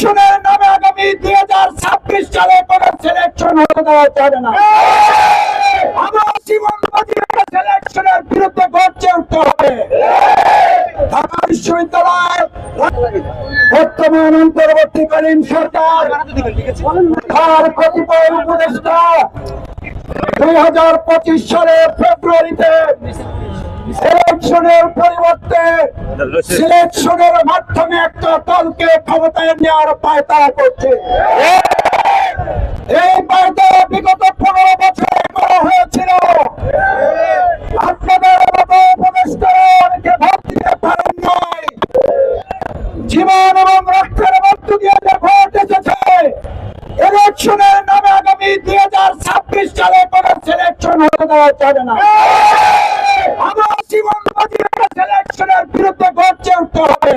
ইলেকশনের নামে আগামী দুই হাজার ছাব্বিশ সালে কোন সিলেকশন হতে দেওয়া যাবে না। বর্তমান সরকার উপদেষ্টা দুই হাজার পঁচিশ সালের ফেব্রুয়ারিতে সিলেকশনের পরিবর্তে সিলেকশনের মাধ্যমে একটা দলকে ক্ষমতায় নেওয়ার পায়তারা করছে। এই পায়তারা বিগত পনেরো বছরে করা হয়েছিল। আপনাদের মতো উপদেষ্টারা অনেকে ভোট দিতে পারেন নাই। জীবন এবং রক্তের মধ্য দিয়ে যে ভোট এসেছে ইলেকশনের নামে আগামী দুই হাজার ছাব্বিশ সালে কোন সিলেকশন হতে দেওয়া যাবে না আমার জীবন বাজিয়ে সিলেকশনের বিরুদ্ধে গর্জে উঠতে হবে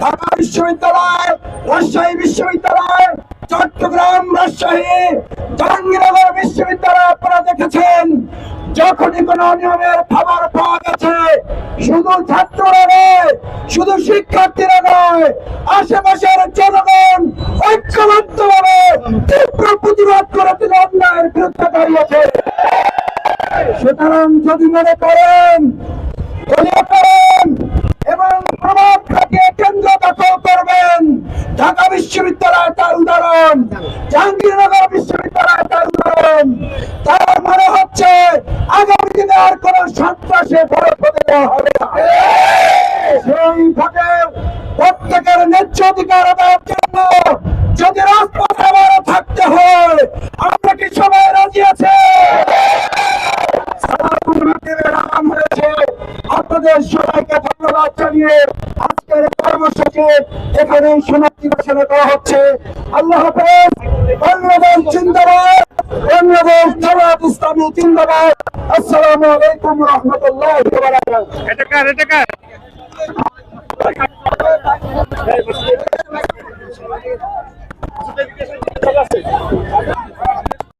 ঢাকা বিশ্ববিদ্যালয় রাজশাহী বিশ্ববিদ্যালয়, চট্টগ্রাম রাজশাহী, জাহাঙ্গীরনগর বিশ্ববিদ্যালয় আপনারা দেখেছেন, যখনই কোন নিয়মের খবর পাওয়া গেছে, শুধু ছাত্ররা নয়, শুধু শিক্ষার্থীরা নয়, আশেপাশের জনগণ ঐক্যবদ্ধ ভাবে তীব্র প্রতিবাদ করে তিনি অন্যায়ের বিরুদ্ধে দাঁড়িয়েছে। সুতরাং যদি মনে করেন করেন, এবং উদাহরণ জাহাঙ্গীরনগর বিশ্ববিদ্যালয় তার উদাহরণ তার মানে হচ্ছে আগামী দিনে আর কোন সন্ত্রাসে ফেলে দেওয়া হবে। না প্রত্যেকের ন্যায্য অধিকার আদায়ের জন্য যদি রাজপথে আবারও থাকতে হয়, আমরা কি সবাই রাজি আছে? আপনাদের সবাইকে ধন্যবাদ জানিয়ে কর্মসূচি এখানে সমাপ্তি ঘোষণা করা হচ্ছে। আল্লাহ হাফেজ বাংলাদেশ জিন্দাবাদ বাংলাদেশ জামাত ইসলামী জিন্দাবাদ। আসসালামু আলাইকুম রহমতুল্লাহ এটা কার এটা কার?